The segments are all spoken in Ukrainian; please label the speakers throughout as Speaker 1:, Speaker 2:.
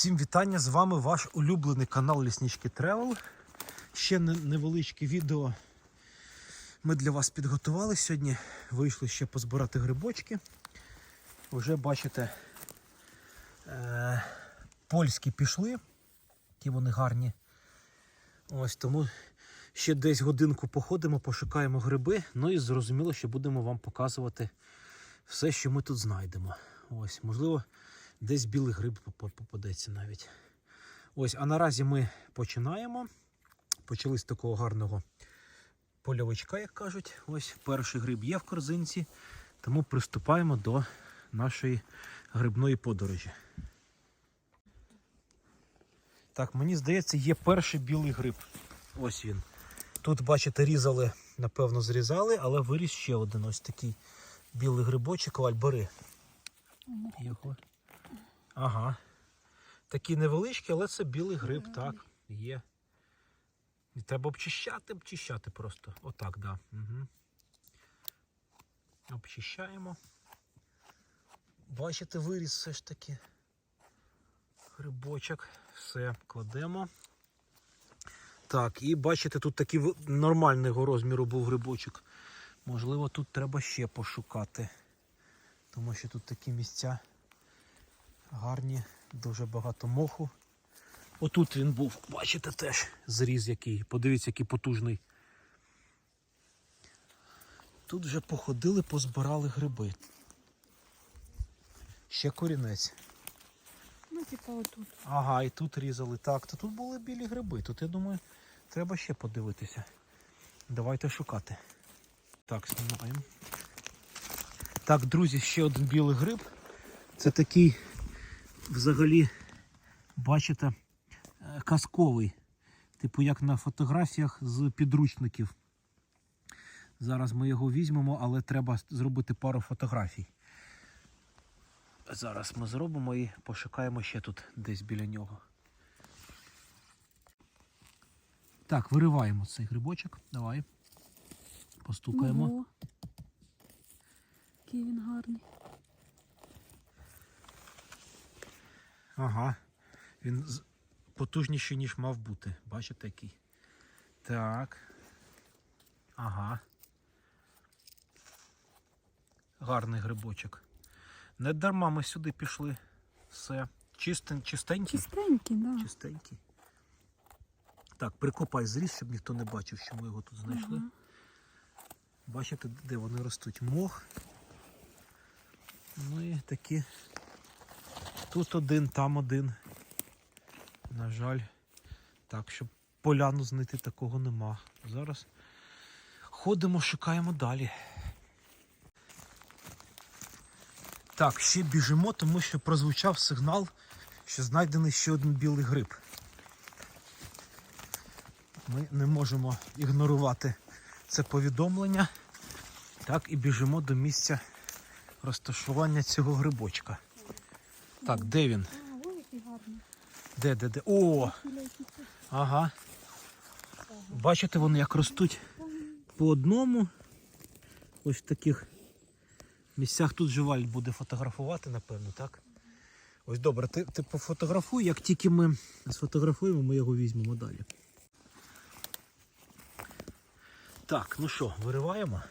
Speaker 1: Всім вітання! З вами ваш улюблений канал Ліснички Тревел. Ще невеличке відео ми для вас підготували сьогодні. Вийшли ще позбирати грибочки. Вже бачите, е- польські пішли, ті вони гарні. Ось тому ще десь годинку походимо, пошукаємо гриби. Ну і зрозуміло, що будемо вам показувати все, що ми тут знайдемо. Ось, можливо, десь білий гриб попадеться навіть. Ось, а наразі ми починаємо. Почали з такого гарного польовичка, як кажуть. Ось перший гриб є в корзинці, тому приступаємо до нашої грибної подорожі. Так, мені здається, є перший білий гриб. Ось він. Тут, бачите, різали, напевно, зрізали, але виріс ще один ось такий білий грибочок. Валь, бери. Його. Ага. Такий невеличкий, але це білий гриб, так, є. І треба обчищати, обчищати просто. Отак, так. Да. Угу. Обчищаємо. Бачите, виріс все ж таки. Грибочок. Все, кладемо. Так, і бачите, тут такий нормального розміру був грибочок. Можливо, тут треба ще пошукати. Тому що тут такі місця гарні, дуже багато моху. Отут він був, бачите, теж зріз який. Подивіться, який потужний. Тут вже походили, позбирали гриби. Ще корінець.
Speaker 2: Ну, типа отут.
Speaker 1: Ага, і тут різали. Так, то тут були білі гриби. Тут, я думаю, треба ще подивитися. Давайте шукати. Так, знімаємо. Так, друзі, ще один білий гриб. Це такий, взагалі, бачите, е, казковий. Типу, як на фотографіях з підручників. Зараз ми його візьмемо, але треба зробити пару фотографій. Зараз ми зробимо і пошукаємо ще тут десь біля нього. Так, вириваємо цей грибочок. Давай. Постукаємо.
Speaker 2: Який він гарний.
Speaker 1: Ага. Він потужніший, ніж мав бути. Бачите який? Так. Ага. Гарний грибочок. Не дарма ми сюди пішли. Все. Чистен, чистенький.
Speaker 2: Чистенький, да.
Speaker 1: Чистенький. Так, прикопай зріз, щоб ніхто не бачив, що ми його тут знайшли.
Speaker 2: Ага.
Speaker 1: Бачите, де вони ростуть? Мох. Ну і такі. Тут один, там один. На жаль. Так, щоб поляну знайти такого нема. Зараз ходимо, шукаємо далі. Так, ще біжимо, тому що прозвучав сигнал, що знайдений ще один білий гриб. Ми не можемо ігнорувати це повідомлення. Так, і біжимо до місця розташування цього грибочка. Так, де він?
Speaker 2: Ой, який гарний.
Speaker 1: Де, де, де? О! Ага. Бачите, вони як ростуть по одному. Ось в таких місцях тут Живаль буде фотографувати, напевно, так? Ось добре, ти, ти пофотографуй, як тільки ми сфотографуємо, ми його візьмемо далі. Так, ну що, вириваємо.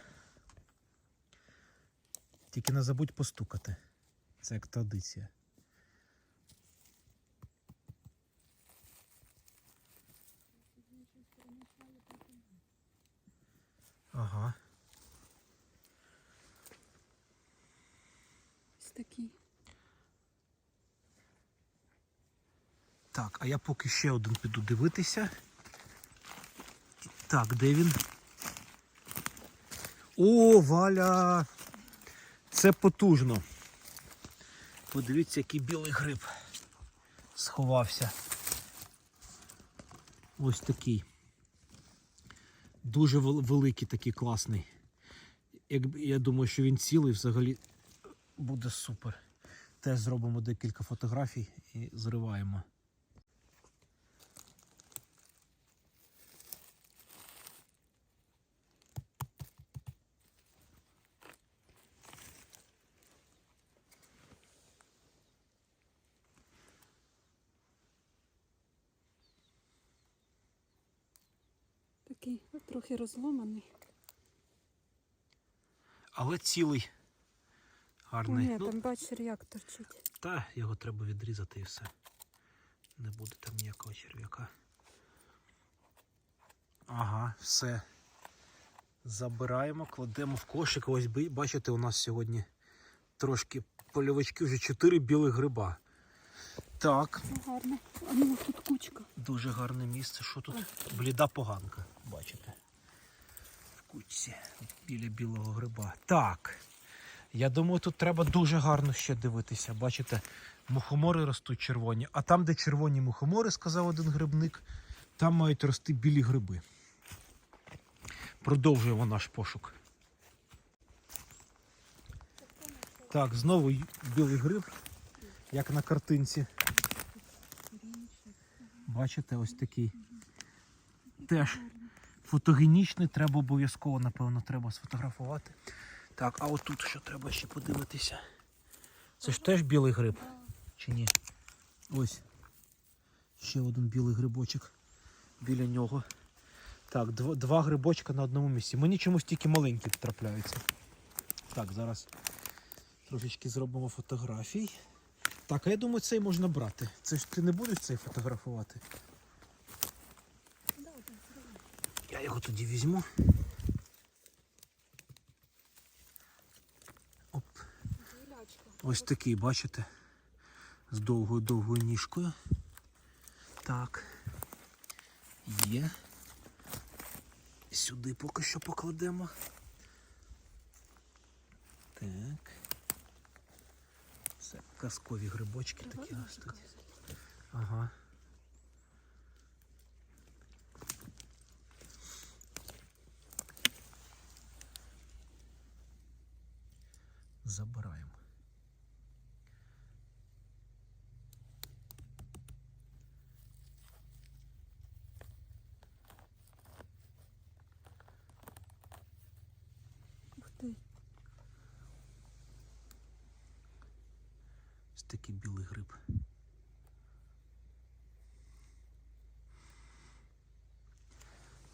Speaker 1: Тільки не забудь постукати. Це як традиція. Ага.
Speaker 2: Ось такий.
Speaker 1: Так, а я поки ще один піду дивитися. Так, де він? О, Валя! Це потужно. Подивіться, який білий гриб сховався. Ось такий. Дуже великий такий класний. Як, я думаю, що він цілий взагалі буде супер. Теж зробимо декілька фотографій і зриваємо.
Speaker 2: Такий трохи розломаний.
Speaker 1: Але цілий. Гарний.
Speaker 2: ні,
Speaker 1: ну,
Speaker 2: там бач, черв'як торчить.
Speaker 1: Та його треба відрізати і все. Не буде там ніякого черв'яка. Ага, все. Забираємо, кладемо в кошик. Ось бачите, у нас сьогодні трошки польовички, вже 4 білих гриба. Так,
Speaker 2: Ну, гарно. А ну тут кучка.
Speaker 1: дуже гарне місце. Що тут? Бліда поганка, бачите. В кучці біля білого гриба. Так. Я думаю, тут треба дуже гарно ще дивитися. Бачите, мухомори ростуть червоні. А там, де червоні мухомори, сказав один грибник, там мають рости білі гриби. Продовжуємо наш пошук. Так, знову білий гриб, як на картинці. Бачите, ось такий. Теж фотогенічний, треба обов'язково, напевно, треба сфотографувати. Так, а отут що треба ще подивитися? Це ж теж білий гриб, чи ні? Ось. Ще один білий грибочок біля нього. Так, два, два грибочка на одному місці. Мені чомусь тільки маленькі трапляються. Так, зараз трошечки зробимо фотографій. Так, а я думаю, цей можна брати. Це ж ти не будеш цей фотографувати? Я його тоді візьму. Оп. Ось такий, бачите? З довгою довгою ніжкою. Так. Є. Сюди поки що покладемо. Так. Це казкові грибочки такі ростуть. Ага. Забираємо.
Speaker 2: Ух ти.
Speaker 1: Ось такий білий гриб.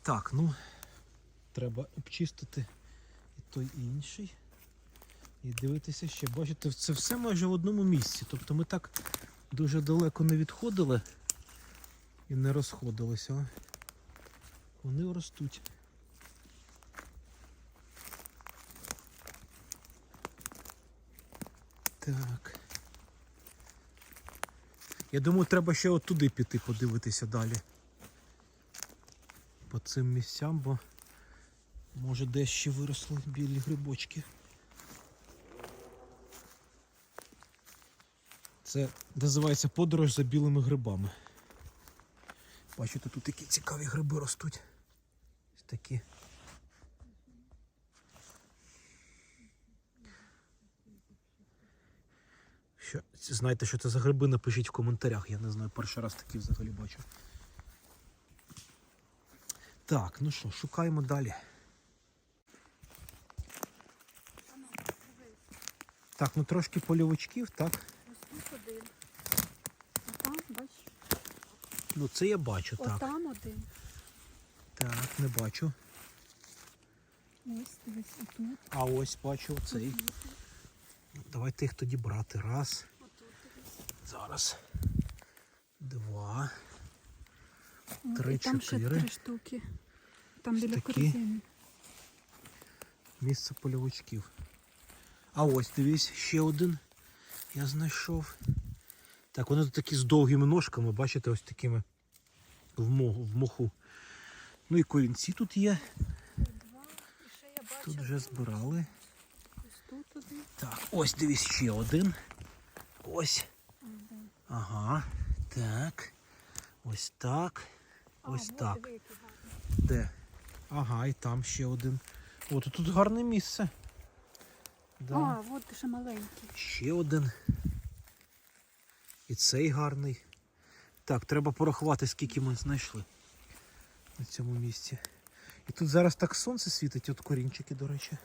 Speaker 1: Так, ну, треба обчистити і той і інший. І дивитися ще. Бачите, це все майже в одному місці. Тобто ми так дуже далеко не відходили і не розходилися. Вони ростуть. Так. Я думаю, треба ще от туди піти подивитися далі. По цим місцям, бо може десь ще виросли білі грибочки. Це називається подорож за білими грибами. Бачите, тут такі цікаві гриби ростуть. Ось такі. Що, знаєте, що це за гриби, напишіть в коментарях. Я не знаю, перший раз такі взагалі бачу. Так, ну що, шукаємо далі. Так, ну трошки польовичків, так.
Speaker 2: Ось тут один. А там, бач,
Speaker 1: Ну це я бачу, так.
Speaker 2: отам один.
Speaker 1: Так, не бачу.
Speaker 2: Ось, дивись, отут.
Speaker 1: А ось бачу цей.
Speaker 2: отут,
Speaker 1: Давайте їх тоді брати. Раз. Зараз. Два. Три,
Speaker 2: там ще
Speaker 1: чотири.
Speaker 2: три штуки. Там біля корзини.
Speaker 1: Місце польовичків. А ось дивись, ще один я знайшов. Так, вони тут такі з довгими ножками, бачите, ось такими в, мо- в моху. Ну і корінці тут є.
Speaker 2: Ще.
Speaker 1: Тут вже збирали. Так, ось дивись ще один. Ось. Ага. Так. Ось так. Ось так. Де? Ага, і там ще один. О, тут, тут гарне місце. Да.
Speaker 2: А, от ще маленький.
Speaker 1: Ще один. І цей гарний. Так, треба порахувати, скільки ми знайшли на цьому місці. І тут зараз так сонце світить, от корінчики, до речі.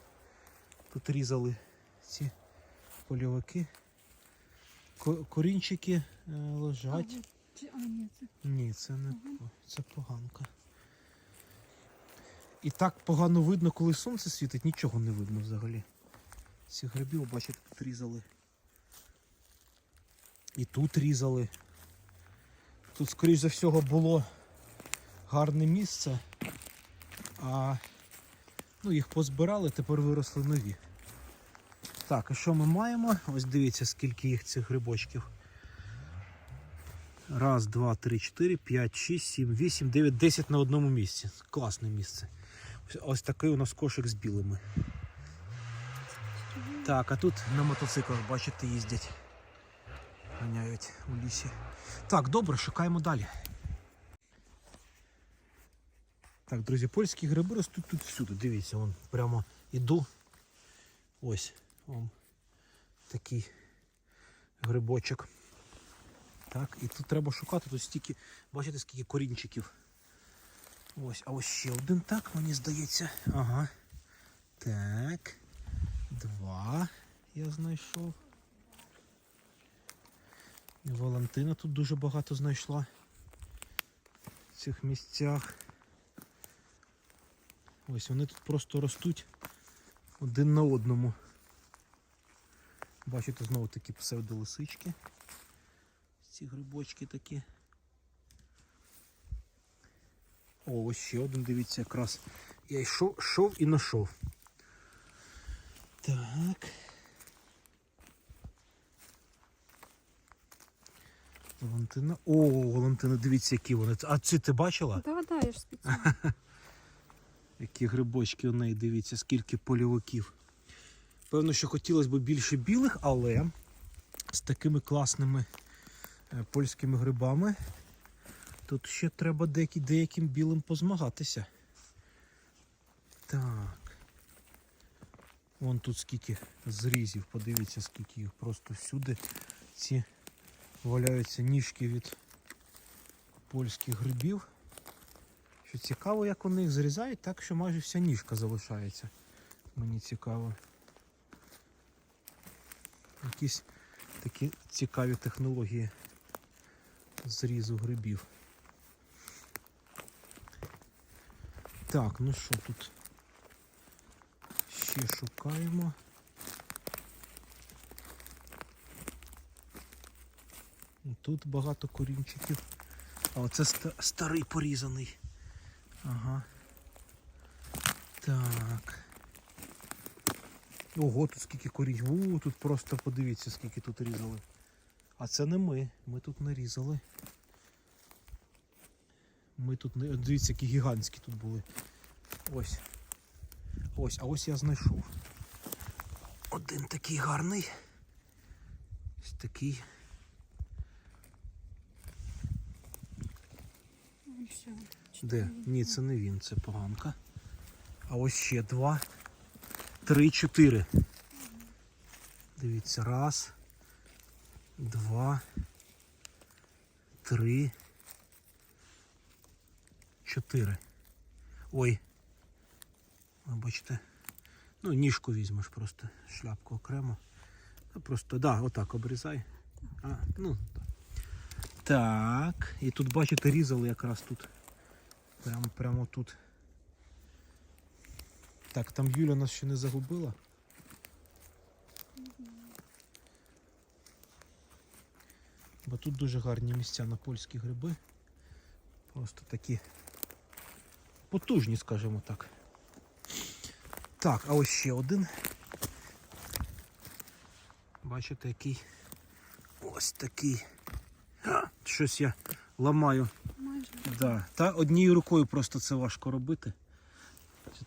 Speaker 1: Тут різали ці польовики. Корінчики е, лежать.
Speaker 2: а, ні, це
Speaker 1: Ні, це не
Speaker 2: Мгм.
Speaker 1: це поганка. І так погано видно, коли сонце світить, нічого не видно взагалі. Ці грибів, бачите, тут різали. І тут різали. Тут, скоріш за всього, було гарне місце, а ну, їх позбирали, тепер виросли нові. Так, а що ми маємо? Ось дивіться, скільки їх цих грибочків. Раз, два, три, чотири, п'ять, шість, сім, вісім, дев'ять, десять на одному місці. Класне місце. Ось, ось такий у нас кошик з білими. Так, а тут на мотоциклах, бачите, їздять. Ганяють у лісі. Так, добре, шукаємо далі. Так, друзі, польські гриби ростуть тут всюди. Дивіться, вон прямо іду. Ось вон такий грибочок. Так, і тут треба шукати, тут стільки, бачите, скільки корінчиків. Ось, а ось ще один так, мені здається. Ага. Так. Два я знайшов. І Валентина тут дуже багато знайшла в цих місцях. Ось вони тут просто ростуть один на одному. Бачите, знову такі псевдолисички. Ці грибочки такі. О, ось ще один, дивіться, якраз. Я йшов, йшов і знайшов. Так. Валентина. О, Валентина, дивіться, які вони. А ці ти бачила?
Speaker 2: Да, да, я ж спеціально.
Speaker 1: Які грибочки у неї, дивіться, скільки польовиків. Певно, що хотілося б більше білих, але з такими класними е, польськими грибами тут ще треба деякі, деяким білим позмагатися. Так. Вон тут скільки зрізів, подивіться, скільки їх просто всюди. Ці валяються ніжки від польських грибів. Що цікаво, як вони їх зрізають, так що майже вся ніжка залишається. Мені цікаво. Якісь такі цікаві технології зрізу грибів. Так, ну що тут? Ще шукаємо. Тут багато корінчиків. А оце старий порізаний. Ага. Так. Ого, тут скільки корінь. У, тут просто подивіться, скільки тут різали. А це не ми. Ми тут не різали. Ми тут не. Дивіться, які гігантські тут були. Ось. Ось, а ось я знайшов. Один такий гарний. Ось такий. Де? Ні, це не він, це поганка. А ось ще два, три, чотири. Дивіться, раз, два, три, чотири. Ой. Бачите. Ну, ніжку візьмеш просто, шляпку окремо. Просто, да, отак обрізай. А, ну, так. Так, і тут, бачите, різали якраз тут. Прямо, прямо тут. Так, там Юля нас ще не загубила. Бо тут дуже гарні місця на польські гриби. Просто такі потужні, скажімо так. Так, а ось ще один. Бачите, який ось такий. А, щось я ламаю
Speaker 2: Майже.
Speaker 1: Да. Та однією рукою просто це важко робити.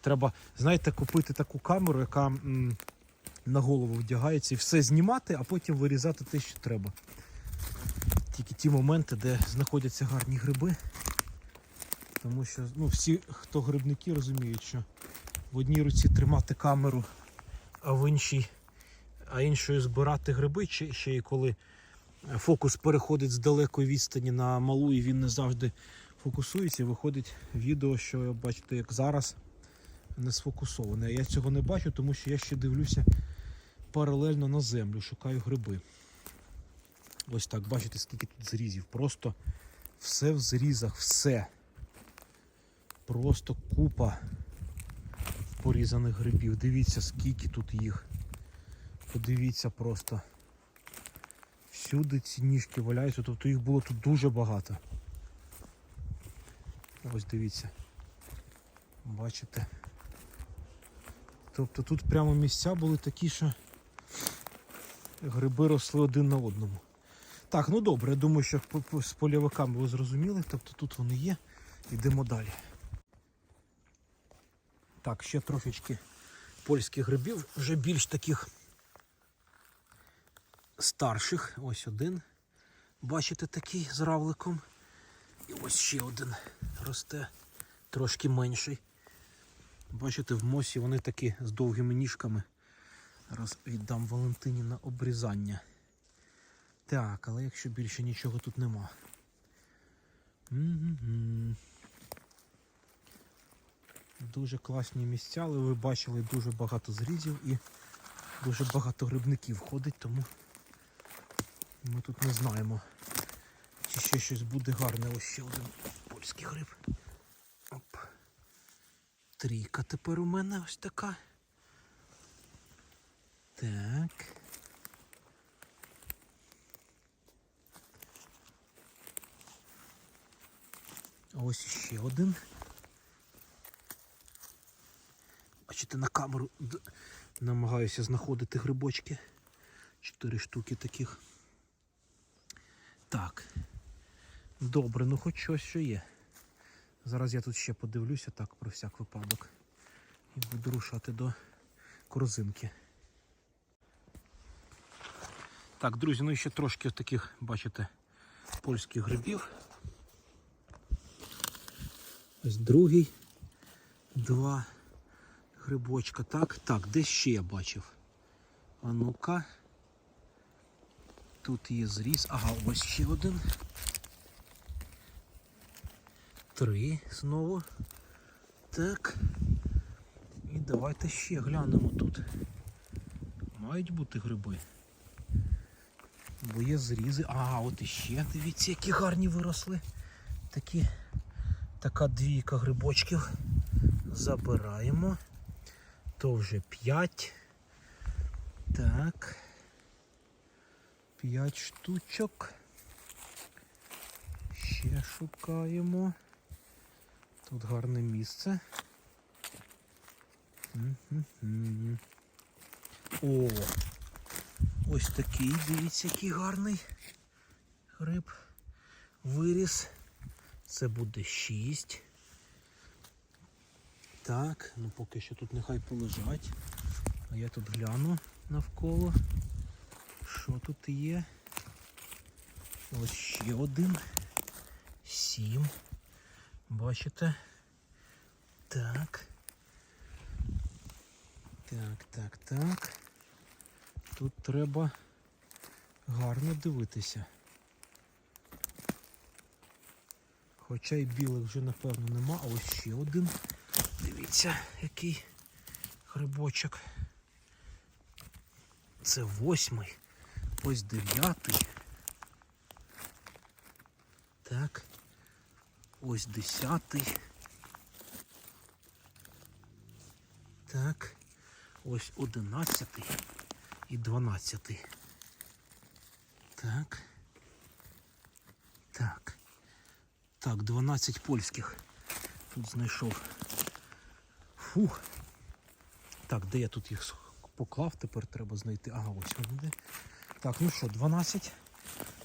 Speaker 1: Треба, знаєте, купити таку камеру, яка м, на голову вдягається і все знімати, а потім вирізати те, що треба. Тільки ті моменти, де знаходяться гарні гриби. Тому що ну, всі, хто грибники, розуміють, що в одній руці тримати камеру, а в іншій, а іншою збирати гриби, чи ще й коли фокус переходить з далекої відстані на малу, і він не завжди фокусується. Виходить відео, що ви бачите, як зараз не сфокусоване. Я цього не бачу, тому що я ще дивлюся паралельно на землю, шукаю гриби. Ось так, бачите, скільки тут зрізів. Просто все в зрізах, все. Просто купа. порізаних грибів. Дивіться, скільки тут їх. Подивіться просто. Всюди ці ніжки валяються, тобто їх було тут дуже багато. Ось дивіться. Бачите? Тобто тут прямо місця були такі, що гриби росли один на одному. Так, ну добре, я думаю, що з польовиками ви зрозуміли, тобто тут вони є. Йдемо далі. Так, ще трошечки польських грибів, вже більш таких старших. Ось один. Бачите, такий з равликом. І ось ще один росте, трошки менший. Бачите, в мосі вони такі з довгими ніжками. Зараз віддам Валентині на обрізання. Так, але якщо більше нічого тут нема. Дуже класні місця, але ви бачили дуже багато зрізів і дуже багато грибників ходить, тому ми тут не знаємо, чи ще щось буде гарне. Ось ще один польський гриб. Трійка тепер у мене ось така. Так. Ось ще один. Бачите, на камеру намагаюся знаходити грибочки. Чотири штуки таких. Так. Добре, ну хоч щось що є. Зараз я тут ще подивлюся так про всяк випадок. І буду рушати до корзинки. Так, друзі, ну і ще трошки таких, бачите, польських грибів. Ось другий. Два грибочка. Так, так, де ще я бачив? А ну-ка. Тут є зріз. Ага, ось ще один. Три знову. Так. І давайте ще глянемо тут. Мають бути гриби. Бо є зрізи. А, от іще, дивіться, які гарні виросли. Такі, така двійка грибочків. Забираємо. То вже 5. Так. 5 штучок. Ще шукаємо. Тут гарне місце. О! Ось такий, дивіться, який гарний гриб. Виріс. Це буде 6. Так, ну поки що тут нехай полежать. А я тут гляну навколо. Що тут є? Ось ще один. Сім. Бачите? Так. Так, так, так. Тут треба гарно дивитися. Хоча й білих вже напевно нема, а ось ще один. Дивіться, який грибочок. Це восьмий, ось дев'ятий. Так. Ось десятий. Так. Ось одинадцятий і дванадцятий. Так. Так. Так, 12 польських. Тут знайшов. Фух. Так, де я тут їх поклав, тепер треба знайти. Ага, ось вони. Так, ну що, 12.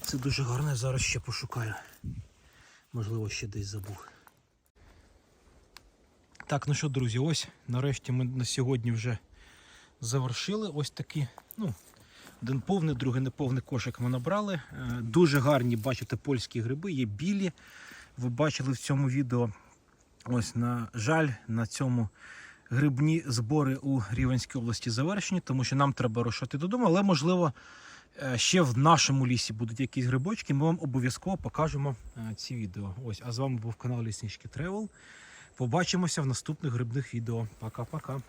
Speaker 1: Це дуже гарно, я зараз ще пошукаю. Можливо, ще десь забув. Так, ну що, друзі, ось нарешті ми на сьогодні вже завершили. Ось такі, ну, один повний, другий неповний кошик ми набрали. Е, Дуже гарні, бачите, польські гриби, є білі. Ви бачили в цьому відео. Ось, на жаль, на цьому грибні збори у Рівенській області завершені, тому що нам треба рушати додому, але можливо. Е, Ще в нашому лісі будуть якісь грибочки, ми вам обов'язково покажемо е, ці відео. Ось, а з вами був канал Ліснички Тревел. Побачимося в наступних грибних відео. Пока-пока.